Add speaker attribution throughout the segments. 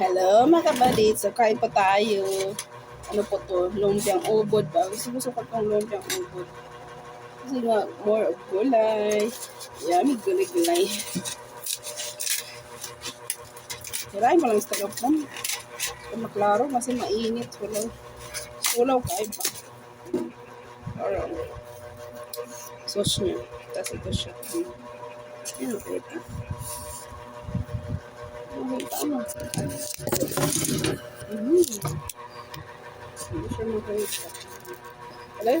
Speaker 1: Hello mga kabalit, so kain po tayo. Ano po to? Lumpiang ubod ba? Gusto gusto ko tong lumpiang ubod. Kasi nga, more of gulay. Yummy gulay-gulay. Tirahin mo lang sa tagapon. Kung maklaro, kasi mainit. Sulaw. Sulaw kain pa. Alright. Sauce niya. Tapos ito siya. Yan, okay. Tama. Mm. Hindi siya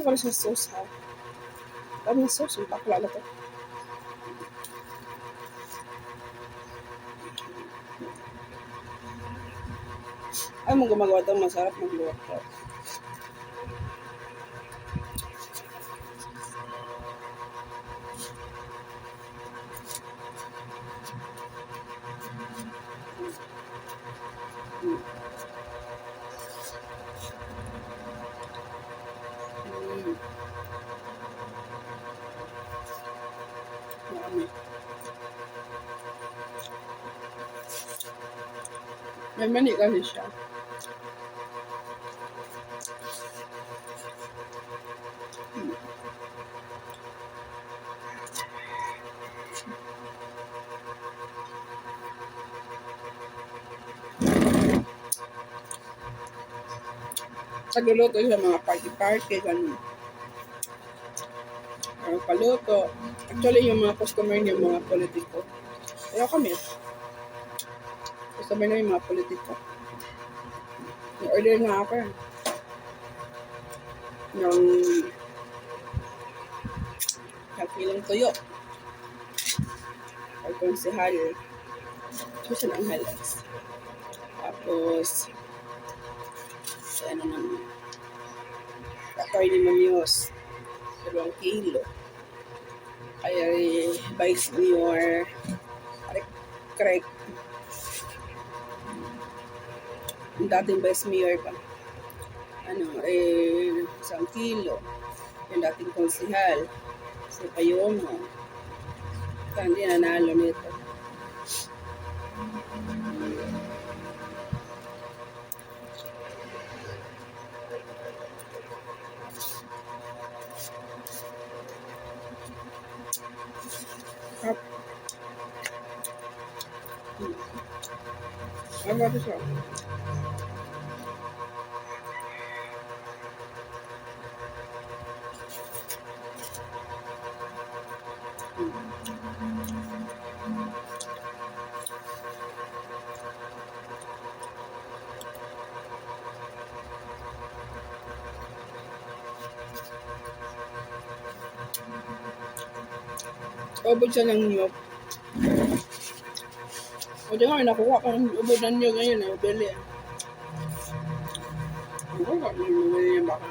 Speaker 1: ko sauce ha. Dami yung sauce, bakla na to. Ay, mo gumagawa daw masarap magluwak ko. Mani kasi siya. Nagluluto siya mga party-party, ganun. Paluto. Actually, yung mga customer niya, mga politiko. Kaya kami, customer na yung mga politiko. Order nga ako eh. Yung kakilang tuyo. Or konsehal. Social ang highlights. Tapos, ano naman. Attorney Munoz. Dalawang kilo. Kaya eh, Vice Mayor. Correct. Dating Vice Mayor pa. Ano, eh, isang kilo. Yung dating konsihal. Si Payomo. Hindi nanalo nito. Kap. Hmm. Siya? Ubod siya ng niyog. O di nga, nakuha ko ng ubod ng niyog ngayon eh, bili. Ako ka, bumili niya baka.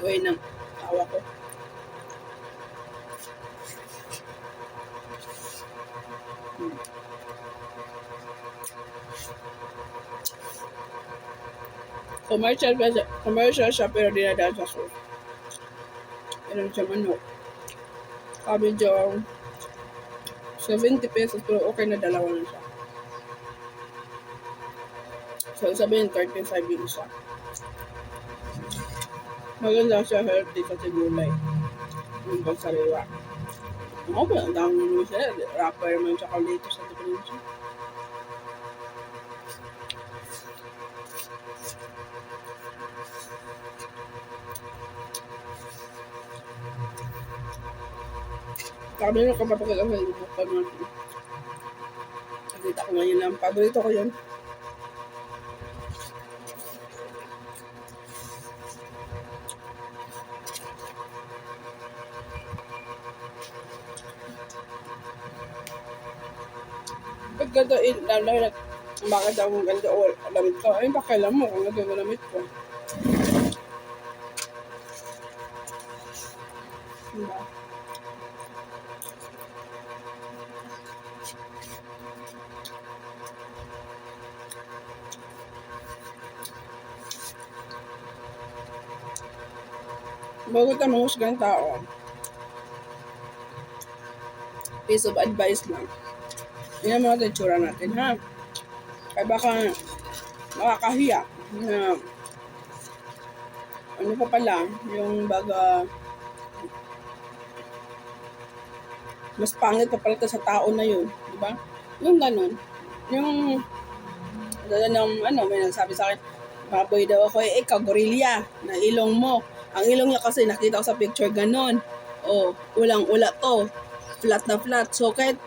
Speaker 1: Ito ay ng Commercial, siya- commercial siya pero dinadaan sa soup. Meron siya manok. Sabi dyan, 70 pesos pero okay na dalawa na siya. So sabihin 35 yung isa. Maganda siya healthy kasi gulay. Yung pagsariwa. Ako ba, ang dami naman siya. Rapper man siya kalito sa tikrin Sabi nyo kapag ako sa bukod natin. Nakita ko ngayon lang. Paborito ko yun. Pag ganda, eh, lalo na, bakit ako ang ganda o lamit ko? Ay, pakialam mo kung ganda lamit ko. Bago tayo mahusgang tao, piece of advice lang. Tingnan mo natin yung tsura natin, ha? Ay baka makakahiya na ano pa pala, yung baga mas pangit pa pala sa tao na yun, di ba? Yung ganun, yung gano'n ng ano, may nagsabi sa akin, baboy daw ako, eh, ikaw, gorilla, na ilong mo. Ang ilong niya kasi nakita ko sa picture ganon. O, ulang-ula to. Flat na flat. So, kahit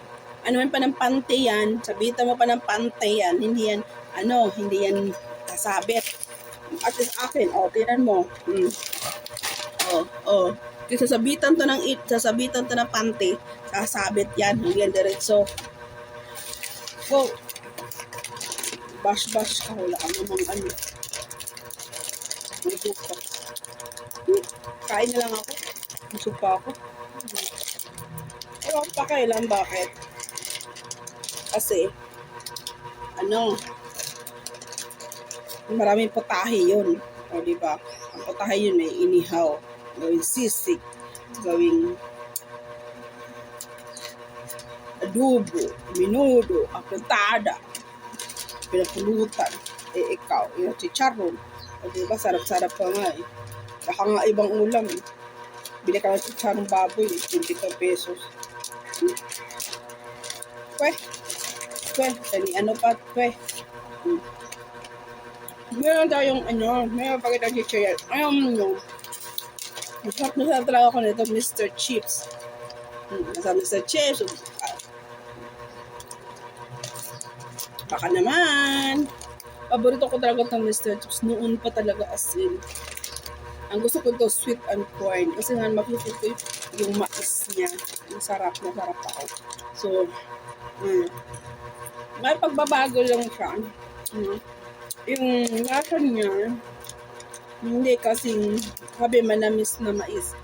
Speaker 1: ano man pa ng pante yan, sabitan mo pa ng pante yan, hindi yan, ano, hindi yan kasabit. At sa akin, o, tinan mo. Hmm. O, o. Kasi sasabitan to ng it, sasabitan to ng pante, sasabit yan, hindi yan diretso. So, bash-bash ka, wala ka namang ano. May buka. Kain na lang ako. Busog pa ako. Ewan pa kailan, bakit? Kasi, ano, maraming putahe yun. O, di ba? Ang putahe yun may inihaw, gawing sisig, gawing adobo, minudo, apuntada, pinapulutan. Eh, ikaw, yung chicharon. O, di ba? Sarap-sarap pa nga eh. Baka nga ibang ulam eh. Bili ka ng chicharong baboy, eh, 22 pesos. Hmm. Pwe, pwe, tani ano pa, pwe. Hmm. Meron tayong ano, meron pa kita chicharon. Ayun nyo. Masarap na sarap talaga ako nito, Mr. Chips. Hmm, masarap Mr. Chips. Baka naman. Paborito ko talaga itong Mr. Chips. Noon pa talaga as in. Ang gusto ko to sweet and corn. Kasi nga makikita ko yung mais niya. Yung sarap na sarap ako. So, mm, may pagbabago lang siya. Mm, yung lasa niya, hindi kasing sabi manamis na mais.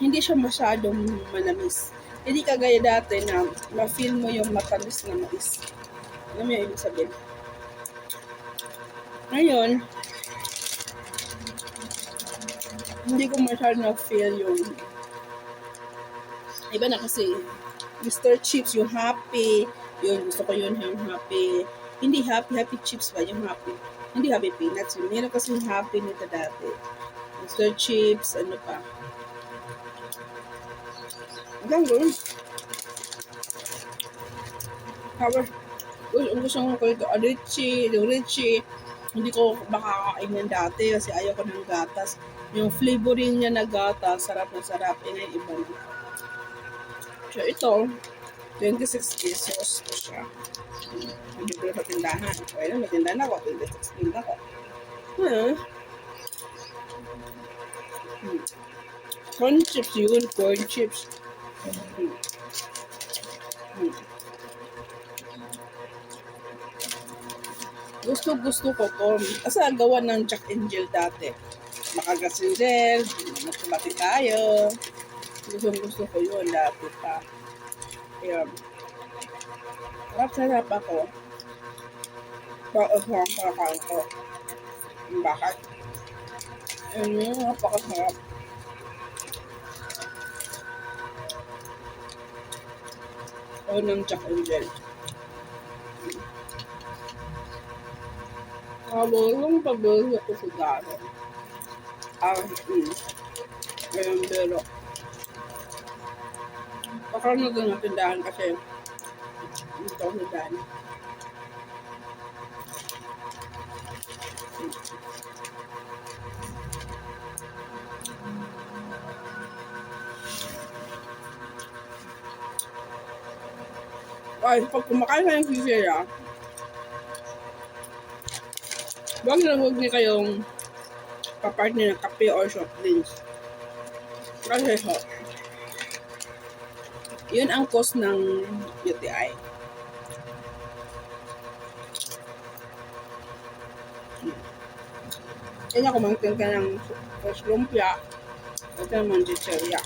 Speaker 1: Hindi siya masyadong manamis. Hindi kagaya dati na ma-feel mo yung matamis na mais. Ano mo yung ibig sabihin? Ngayon, hindi ko masyado na-feel yung iba na kasi Mr. Chips, yung happy, yun, gusto ko yun, yung happy, hindi happy, happy chips ba, yung happy, hindi happy peanuts, yun, meron kasi yung happy nito dati. Mr. Chips, ano pa. Hanggang doon. Ang gusto ko ito, Richie, yung Richie, hindi ko makakain yan dati kasi ayaw ko ng gatas. Yung flavoring niya na gatas, sarap na sarap. Eh, ngayon iba na. So, ito, 26 pesos po siya. Hindi ko sa tindahan. Na, may tindahan ako, 26 din ako. Hmm. Hmm. Corn chips yun, corn chips. Hmm. Hmm. Gusto gusto ko to. Kasi gawa ng Jack Jill dati. Makagasinzel, magkumati tayo. Gusto gusto ko yun dati pa. Kaya, sarap sarap ako. Bakit ang kakain ko? Bakit? Ano, napakasarap. O ng Jack and Kabolong pabili ako sa garo. Ah, hmm. Ngayon, pero, baka na doon ang tindahan kasi ito ang tindahan. Ay, pag kumakain ka ng sisira, Huwag na huwag niyo kayong papartner ng kape or soft drinks. Kasi ho, yun ang cause ng UTI. Kaya kumangkin ka ng lumpia, ito naman chicheria.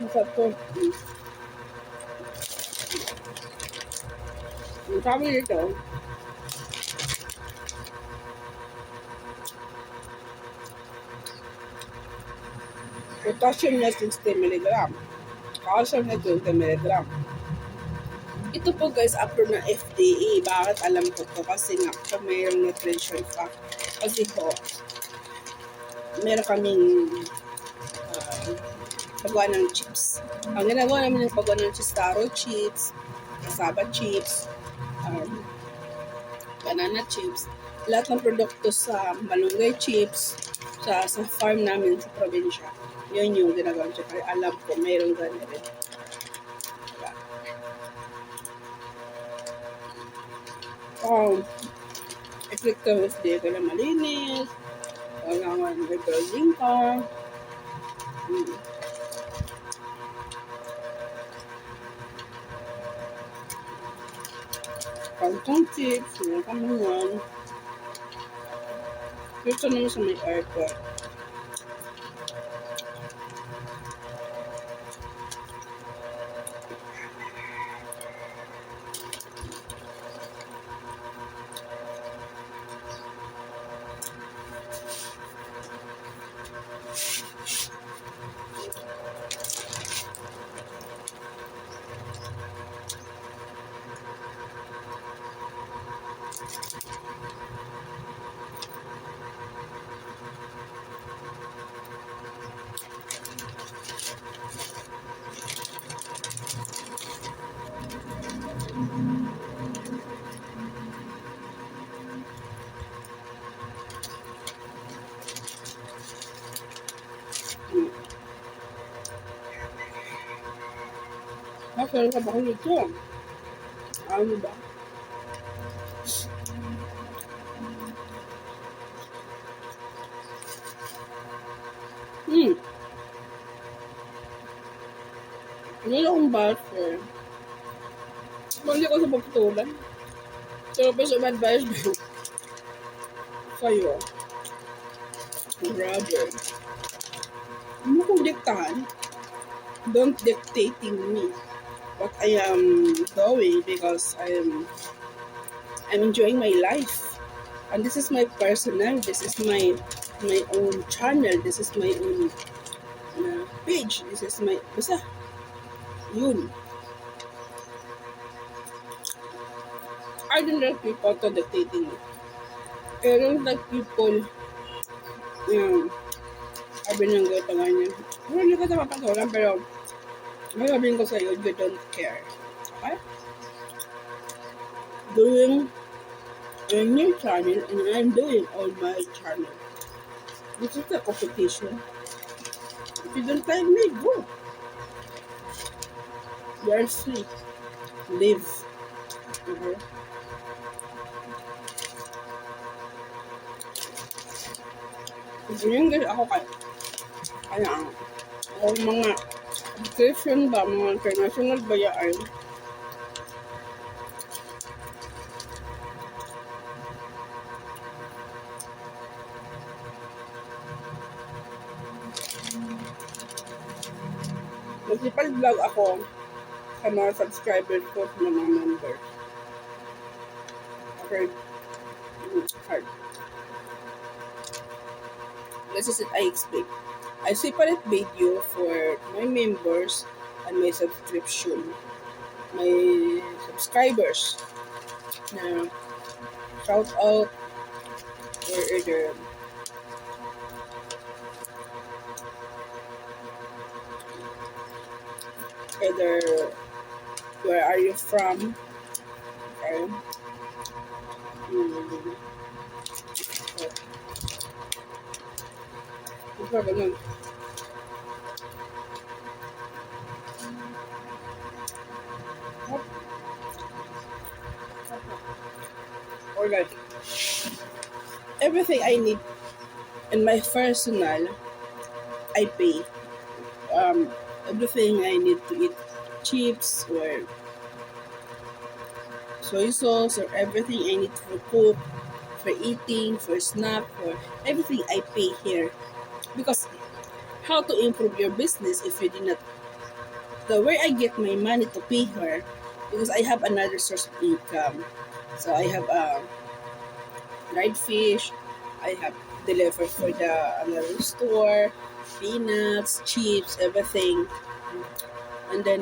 Speaker 1: Masarap. Ang sabi nito, potassium niya 60 mg. Calcium niya 20 mg. Ito po guys, approve ng FDA. Bakit alam ko to? Kasi nga, po mayroong nutrition fact. Kasi po, meron kaming paggawa ng chips. Ang ginagawa namin ng paggawa ng chips, taro chips, cassava chips, um, banana chips, lahat ng produkto sa malunggay chips, sa, sa farm namin sa probinsya. Yun yung ginagawa ko. Kaya alam ko, mayroong ganyan rin. Um, effective day ko na malinis. Wala nga nag-browsing ka. Hmm. Pantong chips, meron kami yan. Dito naman sa may airport. Masarap sa bakit ito. Ano ba? Hmm. Wala akong buffer. Mali ko sa pagtutulan. Pero pa sa advice ko. Sa'yo. Brother. Ano kong diktahan? Don't dictating me what I am doing because I'm I'm enjoying my life. And this is my personal, this is my my own channel, this is my own uh, page, this is my basta yun. I don't like people to dictating me. I don't like people um, sabi ng gato ganyan. Well, hindi ko sa papatulan, pero sabihin ko sa'yo, you don't care. Okay? Doing on your channel and I'm doing on my channel. This is the competition. If you don't like me, go. You are free. Live. Okay? Ganyan guys ako kaya. Kaya ako mga description ba, mga international bayaan. Magsipal vlog ako sa mga subscribers ko sa mga members. Okay. Hard. This is it I explain. I separate video for my members and my subscription. My subscribers. Na shout out or either either where are you from? Okay. Mm. Ito, ganun. Alright. Everything I need in my personal, I pay. Um, everything I need to eat, chips or soy sauce or everything I need for cook, for eating, for snack, for everything I pay here. Because how to improve your business if you did not the where I get my money to pay her because I have another source of income. So I have um dried fish, I have delivered for the another store, peanuts, chips, everything. And then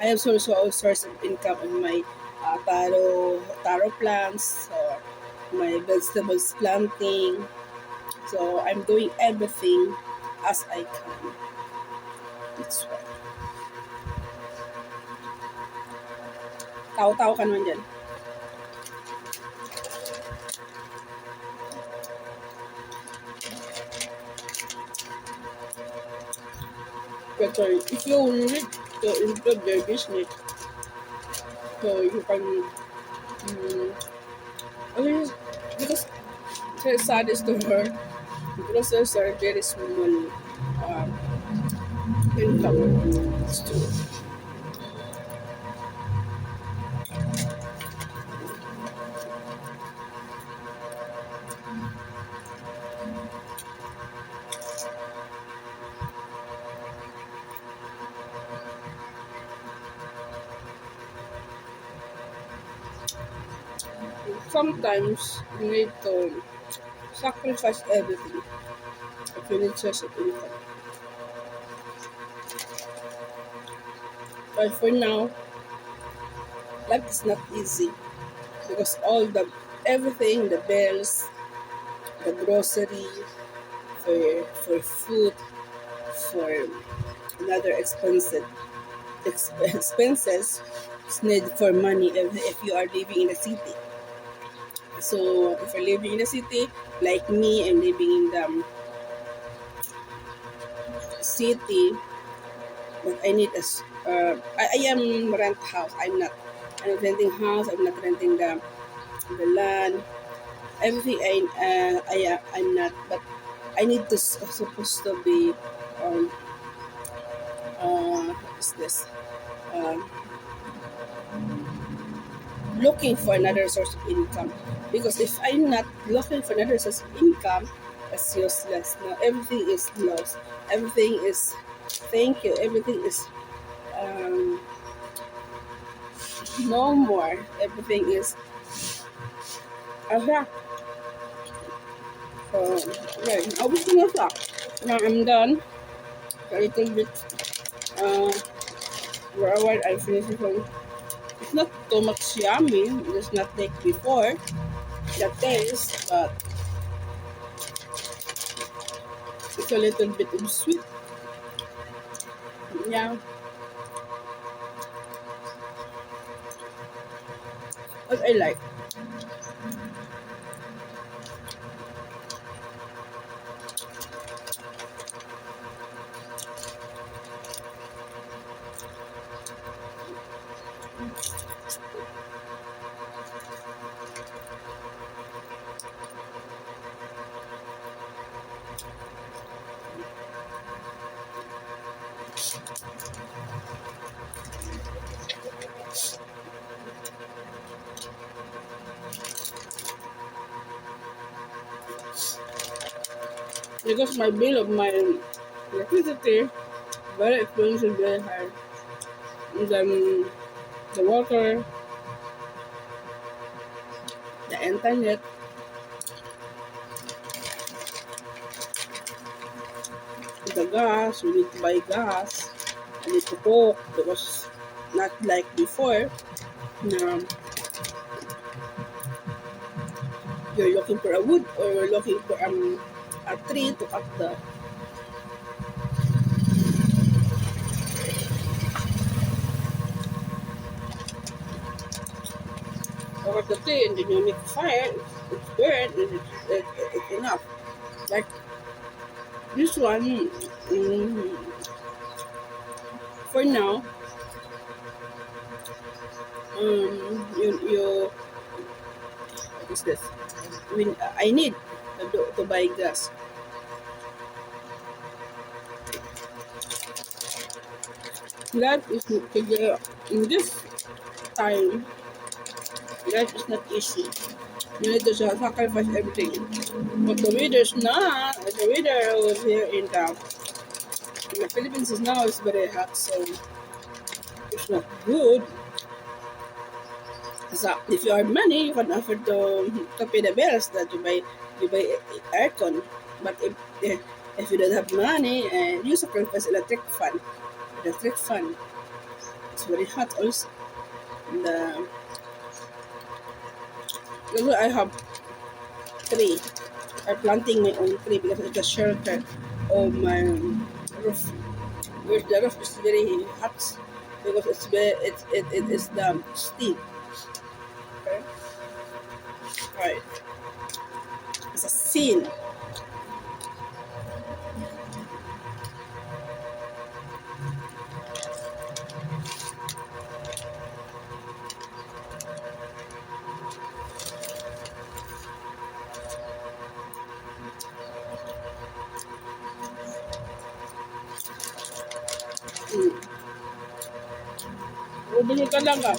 Speaker 1: I have also a source of income on my uh, taro taro plants, so my vegetables planting. So I'm doing everything as I can. That's why. Tao-tao ka naman dyan. Uh, if you need to improve their business, so you can, um, I mean, because the saddest to her, very small um, income. Sometimes you need to sacrifice everything if you need of income. But for now, life is not easy because all the everything, the bills, the grocery, for for food, for another expensive expenses need for money if, if you are living in a city. So if you're living in a city, like me, I'm living in the um, city, but I need a uh, I, I am rent house. I'm not. I'm not renting house. I'm not renting the the land. Everything I uh, I uh, I'm not. But I need to s- supposed to be um uh what is this um looking for another source of income because if I'm not looking for another source of income, it's useless. Now everything is lost. Everything is thank you. Everything is um, no more. Everything is aha. So yeah, ubus ko na siya. Now I'm done. A little bit uh, a while I finish it. So it's not too much yummy. It's not like before. The taste, but it's a little bit of sweet. Yeah. What I like. Because my bill of my electricity very expensive, very high. Then the water, the internet, the gas, we need to buy gas. I need to cook because not like before na you're looking for a wood or you're looking for um, a tree to cut the or the tree and then you make fire, it's, burnt and it's, it, it's enough. Like this one, mm, for now, um, you, you, what is this? I mean, I need buy gas. Life is in this time, life is not easy. You need to sacrifice everything. But the weather's not. The weather was here in the In the Philippines is now it's very hot, so it's not good. So if you have money, you can afford to to pay the bills that you buy you buy aircon. But if if, if you don't have money, uh, you sacrifice electric fan. Electric fan. It's very hot also. And, uh, I have tree. I'm planting my own tree because it's a shelter of my roof. Where the roof is very hot because it's very, it, it, it is the steam. Okay? Right. It's a scene. Mm. Bumili ka lang ah.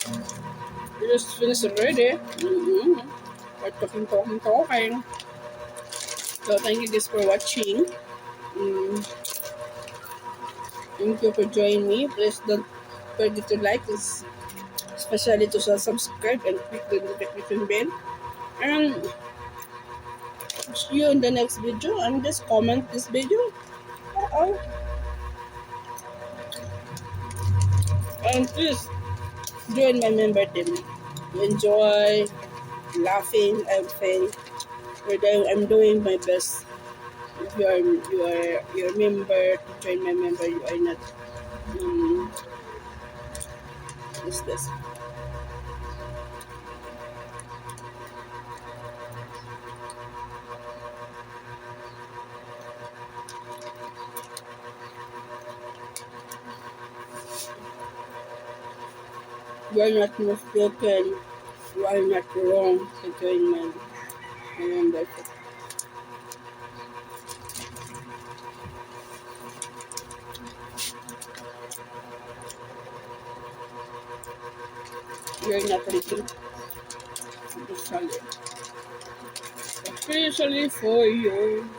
Speaker 1: Finished already. Mm-hmm. We're talking, talking, talking. So thank you guys for watching. Mm. Thank you for joining me. Please don't forget to like this, especially to subscribe and click the notification bell. And see you in the next video. And just comment this video. Uh-oh. And please join my member team. Enjoy laughing, and everything. I'm doing my best. If you are you are you're a member to join my member, you are not. Um, this? You are not mistaken. You are not wrong to join my, my membership. You're not reaching officially. Officially for you.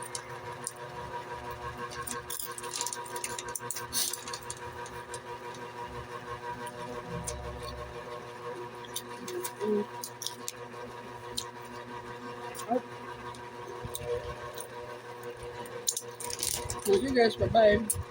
Speaker 1: guys. Bye-bye.